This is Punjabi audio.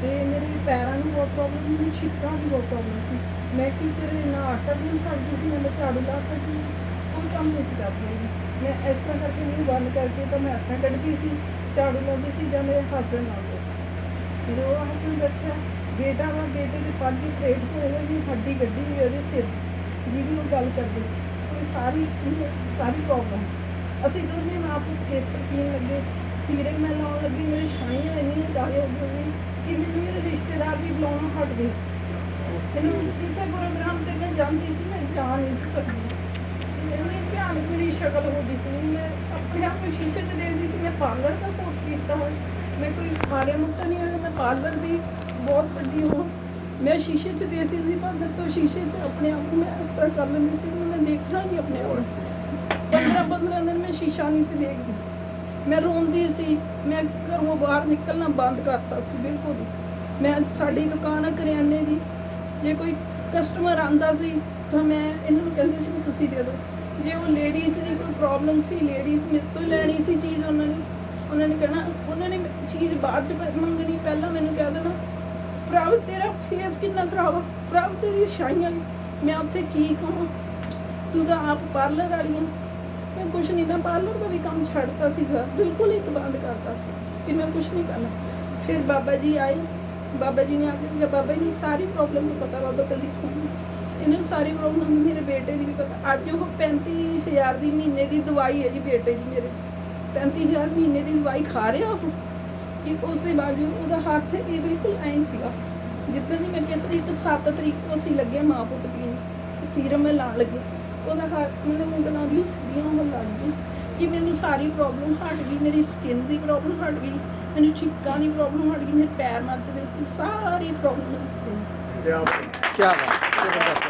ਤੇ ਮੇਰੇ ਪੈਰਾਂ ਨੂੰ ਬਹੁਤ ਪ੍ਰੋਬਲਮ ਸੀ ਮੈਨੂੰ ਛਿੱਕਾਂ ਦੀ ਬਹੁਤ ਪ੍ਰੋਬਲਮ ਸੀ। ਮੈਂ ਕੀ ਕਰੇ, ਨਾ ਆਟਾ ਗੁੰਨ ਸਕਦੀ ਸੀ, ਨਾ ਮੈਂ ਝਾੜੂ ਲਾ ਸਕਦੀ ਸੀ, ਕੋਈ ਕੰਮ ਨਹੀਂ ਸੀ ਕਰ ਸਕਦੀ। ਮੈਂ ਇਸ ਤਰ੍ਹਾਂ ਕਰਕੇ ਮੂੰਹ ਬੰਦ ਕਰਕੇ ਤਾਂ ਮੈਂ ਹੱਥਾਂ ਕੱਢਦੀ ਸੀ, ਝਾੜੂ ਲਾਉਂਦੀ ਸੀ ਜਾਂ ਮੇਰੇ ਹਸਬੰਡ ਲਾਉਂਦੇ ਸੀ। ਫਿਰ ਉਹ ਹਸਬੰਡ ਬੈਠਾ ਬੇਟਾ ਵਾ ਬੇਟੇ ਦੇ ਪੰਜ ਪਲੇਟ ਹੋਏ ਹੋਏ ਨੇ, ਹੱਡੀ ਗੱਡੀ ਹੋਈ ਉਹਦੇ ਸਿਰ, ਜਿਹਦੀ ਉਹ ਗੱਲ ਕਰਦੇ ਸੀ। ਉਹ ਸਾਰੀ ਸਾਰੀ ਪ੍ਰੋਬਲਮ ਅਸੀਂ ਦੋਨੇ ਮਾਂ ਪੁੱਤ ਕੇਸਰ ਪੀਣ ਲੱਗੇ। ਸਿਰੇ ਮੈਂ ਲਾਉਣ ਲੱਗੀ, ਮੇਰੇ ਛਾਈਆਂ ਇੰਨੀਆਂ ਕਾਲੇ ਹੋ ਗਈਆਂ ਕਿ ਮੈਨੂੰ ਮੇਰੇ ਰਿਸ਼ਤੇਦਾਰ ਵੀ ਬੁਲਾਉਣਾ ਹਟ ਗਏ ਸੀ। ਮੈਨੂੰ ਕਿਸੇ ਪ੍ਰੋਗਰਾਮ ਤੇ ਮੈਂ ਜਾਂਦੀ ਸੀ, ਮੈਂ ਜਾ ਨਹੀਂ ਸੀ ਸਕਦੀ। ਇੰਨੀ ਭਿਆਨਕ ਮੇਰੀ ਸ਼ਕਲ ਹੋ ਗਈ ਸੀ। ਮੈਂ ਆਪਣੇ ਆਪ ਨੂੰ ਸ਼ੀਸ਼ੇ 'ਚ ਦੇਖਦੀ ਸੀ, ਮੈਂ ਪਾਰਲਰ ਦਾ ਕੋਰਸ ਕੀਤਾ ਹੋਇਆ। ਮੈਂ ਕੋਈ ਮਾੜੇ ਮੁੱਟਾ ਨਹੀਂ ਹੋਇਆ ਮੈਂ ਪਾਰਲਰ ਦੀ ਬਹੁਤ ਵੱਡੀ ਹਾਂ। ਮੈਂ ਸ਼ੀਸ਼ੇ 'ਚ ਦੇਖਦੀ ਸੀ, ਪਰ ਮੇਰੇ ਤੋਂ ਸ਼ੀਸ਼ੇ 'ਚ ਆਪਣੇ ਆਪ ਨੂੰ ਮੈਂ ਇਸ ਤਰ੍ਹਾਂ ਕਰ ਲੈਂਦੀ ਸੀ ਕਿ ਮੈਂ ਦੇਖਣਾ ਨਹੀਂ ਆਪਣੇ ਆਪ ਨੂੰ। 15 15 ਦਿਨ ਮੈਂ ਸ਼ੀਸ਼ਾ ਨਹੀਂ ਸੀ ਦੇਖਦੀ। ਮੈਂ ਰੋਂਦੀ ਸੀ, ਮੈਂ ਘਰੋਂ ਬਾਹਰ ਨਿਕਲਣਾ ਬੰਦ ਕਰਤਾ ਸੀ, ਬਿਲਕੁਲ। ਮੈਂ ਸਾਡੀ ਦੁਕਾਨ ਆ ਕਰਿਆਨੇ ਦੀ, ਜੇ ਕੋਈ ਕਸਟਮਰ ਆਂਦਾ ਸੀ, ਤਾਂ ਮੈਂ ਇਹਨਾਂ ਨੂੰ ਕਹਿੰਦੀ ਸੀ ਵੀ ਤੁਸੀਂ ਦੇ ਦਿਓ। ਜੇ ਉਹ ਲੇਡੀਜ਼ ਦੀ ਕੋਈ ਪ੍ਰੋਬਲਮ ਸੀ ਲੇਡੀਜ਼ ਮੇਰੇ ਤੋਂ ਲੈਣੀ ਸੀ ਚੀਜ਼ ਉਹਨਾਂ ਨੇ ਉਹਨਾਂ ਨੇ ਕਹਿਣਾ, ਉਹਨਾਂ ਨੇ ਚੀਜ਼ ਬਾਅਦ ਚ ਮੰਗਣੀ, ਪਹਿਲਾਂ ਮੈਨੂੰ ਕਹਿ ਦੇਣਾ, ਪ੍ਰਭ, ਤੇਰਾ ਫੇਸ ਕਿੰਨਾ ਖਰਾਬ ਆ, ਪ੍ਰਭ ਤੇਰੀ ਛਾਈਆਂ ਮੈਂ ਉੱਥੇ ਕੀ ਕਹਾਂ? ਤੂੰ ਤਾਂ ਆਪ ਪਾਰਲਰ ਵਾਲੀ ਆ ਮੈਂ ਕੁਛ ਨਹੀਂ, ਮੈਂ ਪਾਰਲਰ ਦਾ ਵੀ ਕੰਮ ਛੱਡਤਾ ਸੀ ਸਰ, ਬਿਲਕੁਲ ਹੀ ਬੰਦ ਕਰਤਾ ਸੀ ਕਿ ਮੈਂ ਕੁਛ ਨਹੀਂ ਕਰਨਾ। ਫਿਰ ਬਾਬਾ ਜੀ ਆਏ, ਬਾਬਾ ਜੀ ਨੇ ਆ ਕੇ ਬਾਬਾ ਜੀ ਨੂੰ ਸਾਰੀ ਪ੍ਰੋਬਲਮ ਨੂੰ ਪਤਾ, ਬਾਬਾ ਕੁਲਦੀਪ ਸਿੰਘ ਇਹਨਾਂ ਨੂੰ ਸਾਰੀ ਪ੍ਰੋਬਲਮ ਮੇਰੇ ਬੇਟੇ ਦੀ ਵੀ ਪਤਾ। ਅੱਜ ਉਹ 35000 ਦੀ ਮਹੀਨੇ ਦੀ ਦਵਾਈ ਹੈ ਜੀ ਬੇਟੇ ਦੀ ਮੇਰੇ। 35000 ਮਹੀਨੇ ਦੀ ਦਵਾਈ ਖਾ ਰਿਹਾ ਉਹ। ਕਿ ਉਸ ਦੇ ਬਾਵਜੂਦ ਉਹਦਾ ਹੱਥ ਇਹ ਬਿਲਕੁਲ ਐਂ ਸੀਗਾ। ਜਿੱਦਾਂ ਦੀ ਮੈਂ ਕਿਹਾ ਇੱਕ 7 ਤਰੀਕ ਤੋਂ ਅਸੀਂ ਲੱਗੇ ਮਾਂ ਪੁੱਤ ਪੀਣ। ਸੀਰਮ ਮੈਂ ਲਾਉਣ ਲੱਗੀ। ਉਹਦਾ ਹੱਥ ਮੈਨੂੰ ਉਂਗਲਾਂ ਦੀ ਸਿੱਧੀਆਂ ਹੋਣ ਲੱਗ ਗਈ ਕਿ ਮੈਨੂੰ ਸਾਰੀ ਪ੍ਰੋਬਲਮ ਹਟ ਗਈ ਮੇਰੀ ਸਕਿਨ ਦੀ ਪ੍ਰੋਬਲਮ ਹਟ ਗਈ ਮੈਨੂੰ ਛਿੱਕਾਂ ਦੀ ਪ੍ਰੋਬਲਮ ਹਟ ਗਈ ਮੇਰੇ ਪੈਰ ਮੱਚਦੇ ਸੀ ਸਾਰੀ ਪ੍ਰੋਬਲਮ ਸੀ ਕੀ ਬਾਤ ਜ਼ਬਰਦਸਤ